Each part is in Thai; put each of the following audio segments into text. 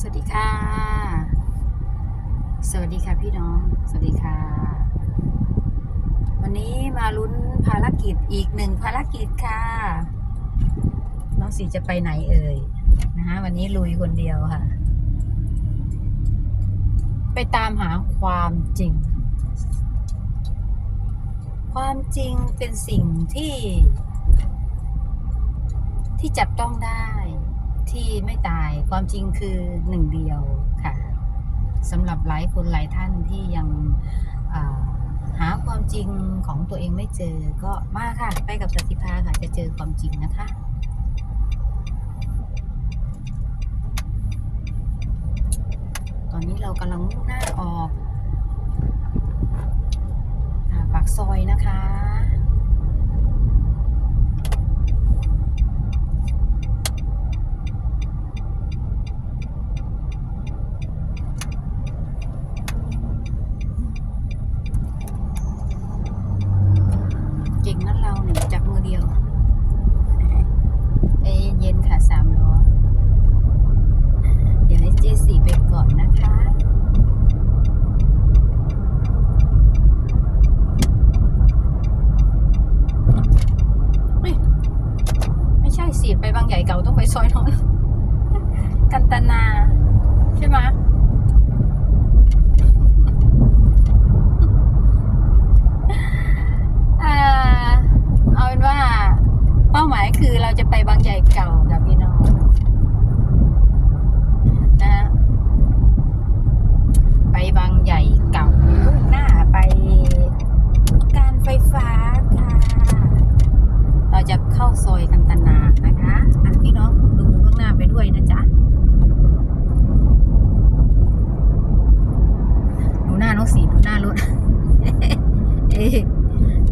สวัสดีค่ะ สวัสดีค่ะพี่น้อง สวัสดีค่ะ วันนี้มาลุ้นภารกิจอีกหนึ่งภารกิจค่ะ น้องสีจะไปไหนเอ่ยนะคะวันนี้ลุยคนเดียวค่ะ ไปตามหาความจริง ความจริงเป็นสิ่งที่ ที่จับต้องได้ ที่ไม่ตายความจริงคือหนึ่งเดียวค่ะสำหรับหลายคนหลายท่านที่ยังหาความจริงของตัวเองไม่เจอก็มาค่ะ ไปกับสติภาค่ะจะเจอความจริงนะคะตอนนี้เรากำลังมุ่งหน้าออกปากซอยนะคะ เก่งนั่นเราเนี่ยจับมือเดียวใจเย็นๆค่ะสามล้อ เดี๋ยวให้เจสี่ไปก่อนนะคะ เฮ้ย ไม่ใช่ สิไปบางใหญ่เก่าต้องไปซอยนอนกันตนา ใช่ไหมเอาเป็นว่า เป้าหมายคือเราจะไปบางใหญ่เก่ากับพี่น้องนะไปบางใหญ่เก่ามุ่งหน้าไปการไฟฟ้าค่ะ เราจะเข้าซอยกันตนานะคะอะพี่น้องดูข้างหน้าไปด้วยนะจ๊ะ ดูหน้าน้องสีดูหน้ารถ เอ๊ะ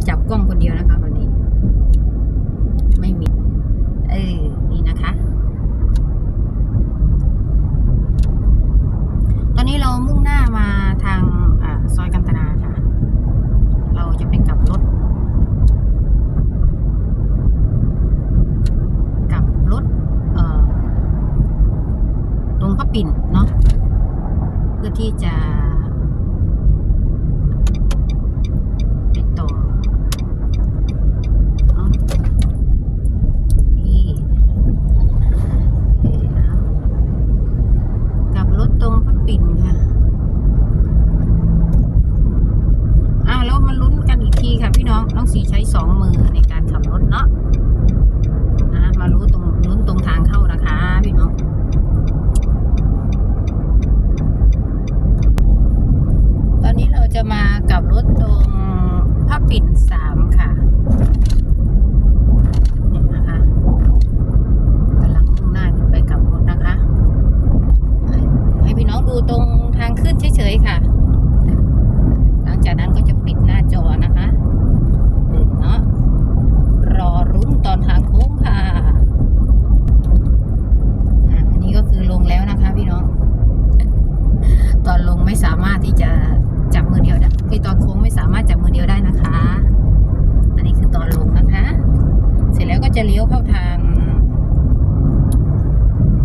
จับกล้องคนเดียวนะคะวันนี้ ไม่มี เออ นี่นะคะ ตอนนี้เรามุ่งหน้ามาทางอาซอยกันตนาค่ะ เราจะไปกลับรถ กลับรถ เอ่อ ตรงพระปิ่นเนาะเพื่อที่จะไปต่อเนาะนี่นี่นะกลับรถตรงพระปิ่นค่ะอ่าแล้วมาลุ้นกันอีกทีค่ะพี่น้อง น้องสีใช้สองมือในการขับรถเนาะนะมารู้ตรงลุ้นตรงทางเข้านะคะพี่น้อง ตอนนี้เรา จะมากับรถตรงพระปิ่นสามค่ะ เนี่ยนะคะกำลังมุ่งหน้าขึ้นไปกลับรถนะคะ ให้ให้พี่น้องดูตรงทางขึ้นเฉยๆค่ะ หลังจากนั้นก็จะปิดหน้าจอนะคะเนาะรอรุ้นตอนทางโค้งค่ะอะ อันนี้ก็คือลงแล้วนะคะพี่น้อง ตอนลงไม่สามารถที่จะจับมือเดียวได้คือตอนโค้งไม่สามารถจับมือเดียวได้นะคะ อันนี้คือตอนลงนะคะ เสร็จแล้วก็จะเลี้ยวเข้าทาง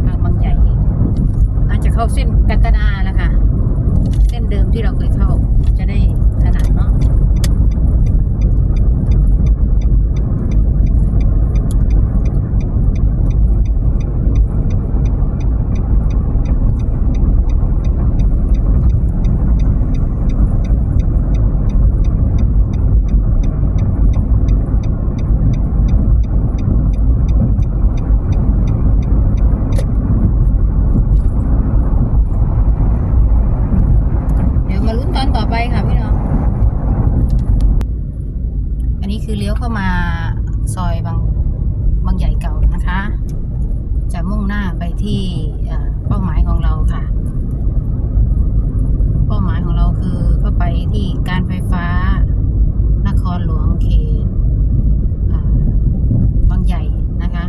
ทางบางใหญ่อาจจะเข้าเส้นกัตนาแล้วค่ะ เส้นเดิมที่เราเคยเข้า จะได้ถนัดเนาะ เดี๋ยวมาลุ้นตอนต่อไปค่ะพี่น้อง อันนี้คือ เข้ามาซอยบางบางใหญ่เก่านะคะ จะมุ่งหน้าไปที่เป้าหมายของเราค่ะ เป้าหมายของเราคือเข้าไปที่การไฟฟ้านครหลวงเขตบางใหญ่นะคะ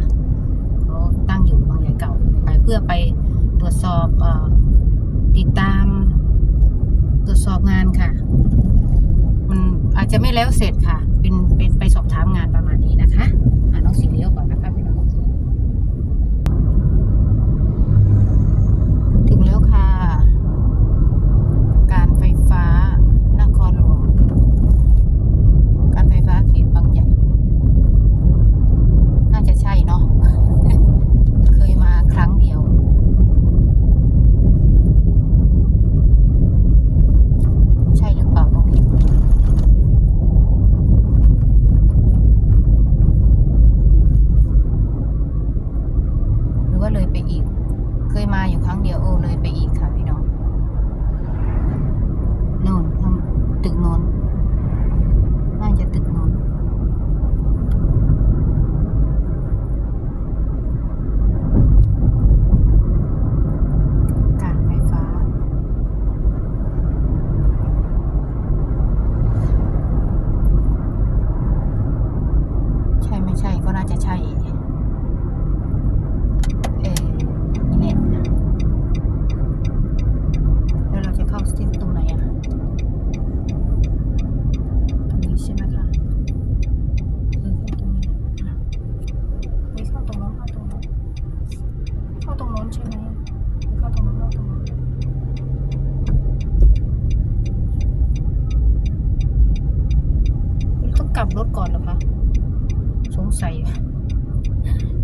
เขาตั้งอยู่บางใหญ่เก่าไปเพื่อไปตรวจสอบอติดตาม ตรวจสอบงานค่ะ มันอาจจะไม่แล้วเสร็จค่ะ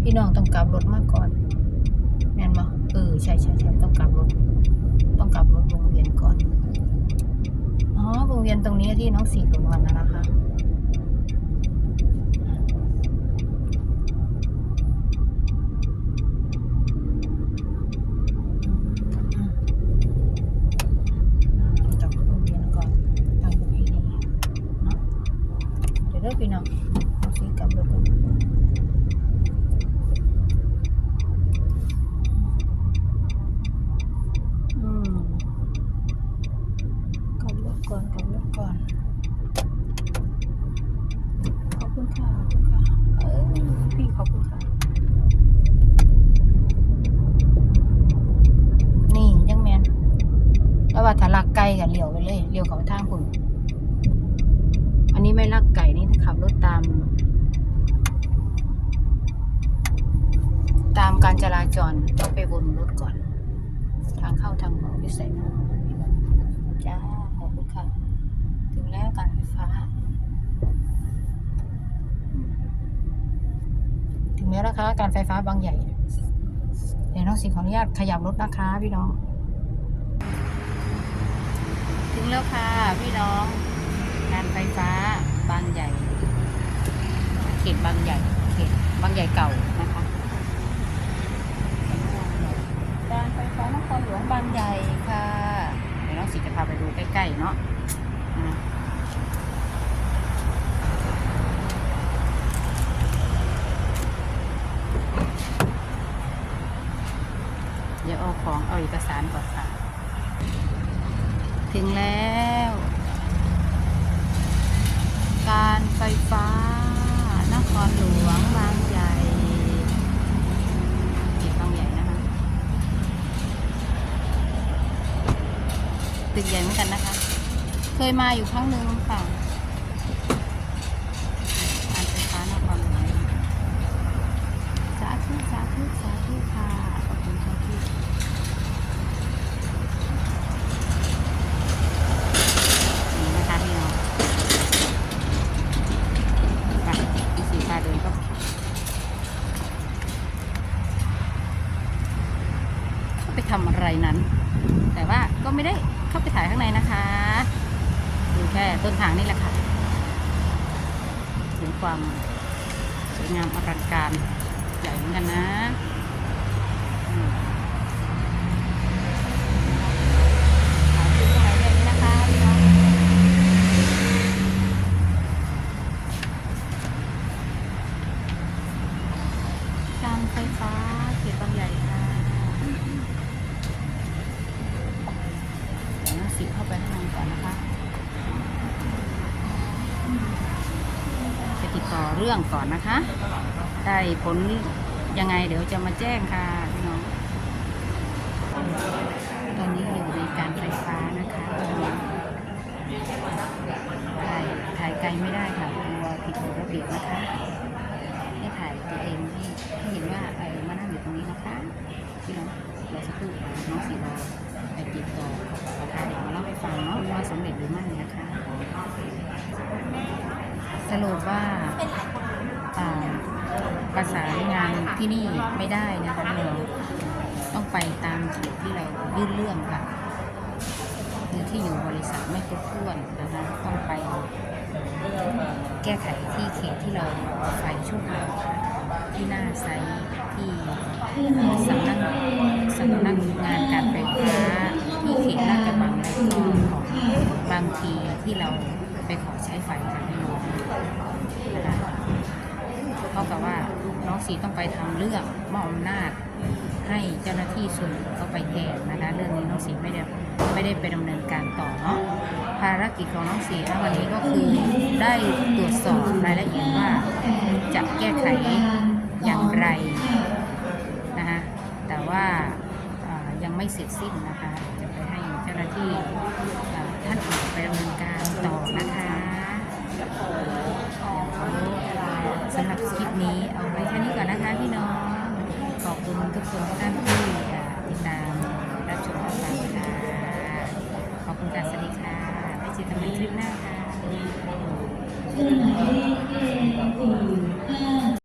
พี่น้องต้องกลับรถมาก่อนแม่นบ่เออใช่ใช่ใช่ต้องกลับรถ ต้องกลับรถวงเวียนก่อนอ๋อวงเวียนตรงนี้ที่น้องสีลงมันนะนะคะกลับรถวงเวียนก่อนตามประเพณีเนาะเดี๋ยวเด้อพี่น้องน้องสีกลับรถก่อน อืมกลับรถก่อนกลับรถก่อน ขอบคุณค่ะขอบคุณค่ะเออพี่ขอบคุณค่ะ นี่ยังแมนแล้วว่าถ้าลักไก่กับเลี้ยวไปเลยเลี้ยวเขาทางคุณอันนี้ไม่ลักไก่นี่ขับรถตาม ตามการจราจรต้องไปวนรถก่อน ทางเข้าทางออกอยู่ใส่จ้าขอบคุณค่ะ ถึงแล้วการไฟฟ้า งแล้วนะคะ การไฟฟ้าบางใหญ่ เดี๋ยวน้องสิขออนุญาตขยับรถนะคะพี่น้อง ถึงแล้วค่ะพี่น้อง การไฟฟ้าบางใหญ่ เขตบางใหญ่ เขตบางใหญ่เก่านะคะการไฟฟ้านครหลวงบางใหญ่ค่ะ เดี๋ยวน้องสิจะพาไปดูใกล้ๆเนาะ เอาของเอาเอกสารก่อนค่ะ ถึงแล้ว การไฟฟ้านครหลวงบางใหญ่เขตบางใหญ่นะคะตึกใหญ่เหมือนกันนะคะ เคยมาอยู่ครั้งหนึ่งค่ะการไฟฟ้านครหลวงสาธุสาธุสาธุค่ะ ขอบคุณค่ะพี่นี่นะคะพี่น้องไปพี่สีพาเดินก็เข้าไป ทำอะไรนั้น แต่ว่าก็ไม่ได้เข้าไปถ่ายข้างในนะคะดูแค่ต้นทางนี่แหละค่ะถึงความสวยงามอลังการใหญ่เหมือนกันนะอืมถ่ายที่ตรงไหนแบบนี้นะคะพี่น้องการไฟฟ้าเขตบางใหญ่ค่ะ เดี๋ยวน้องสิเข้าไปข้างในก่อนนะคะจะ ต่อเรื่องก่อนนะคะ ได้ผลยังไงเดี๋ยวจะมาแจ้งค่ะพี่น้อง ตอนนี้อยู่ในการไฟฟ้านะคะพี่น้องถ่ายถ่ายไกลไม่ได้ค่ะกลัวผิดกฎระเบียบนะคะให้ถ่ายตัวเองให้ให้เห็นว่าเออมานั่งอยู่ตรงนี้นะคะพี่น้องเราจะพูดน้องสีดาไปติดต่อนะคะเดี๋ยวมาเล่าให้ฟังเนาะว่าสำเร็จหรือไม่นะคะ สรุปว่าประสานงานที่นี่ไม่ได้นะคะเราต้องไปตามที่เรายื่นเรื่องค่ะหรือที่อยู่บริษัทไม่ครบถ้วนนะคะต้องไปแก้ไขที่เขตที่เราไฟช่วคราที่หน้าไซที่สำนักสำนักงานการไฟฟ้าที่เขตลาดกะบังแล้วก็บางทีที่เรา ไปขอใช้ไฟจากพี่น้องนะคะเท่ากับว่าน้องสีต้องไปทำเรื่องมอบอำนาจให้เจ้าหน้าที่ส่วนเขาไปแทนนะคะเรื่องนี้น้องสีไม่ได้ไม่ได้ไปดำเนินการต่อเนาะภารกิจของน้องสีณวันนี้ก็คือได้ตรวจสอบรายละเอียดว่าจะแก้ไขอย่างไรนะคะแต่ว่ายังไม่เสร็จสิ้นนะคะจะไปให้เจ้าหน้าที่ท่านอื่นไปดำเนินการต่อนะคะ คุณทุกท่านที่ติดตามรับชมรับฟังค่ะขอบคุณการสวัสดีค่ะไม่เจอกันใหม่คลิปหน้าค่ะ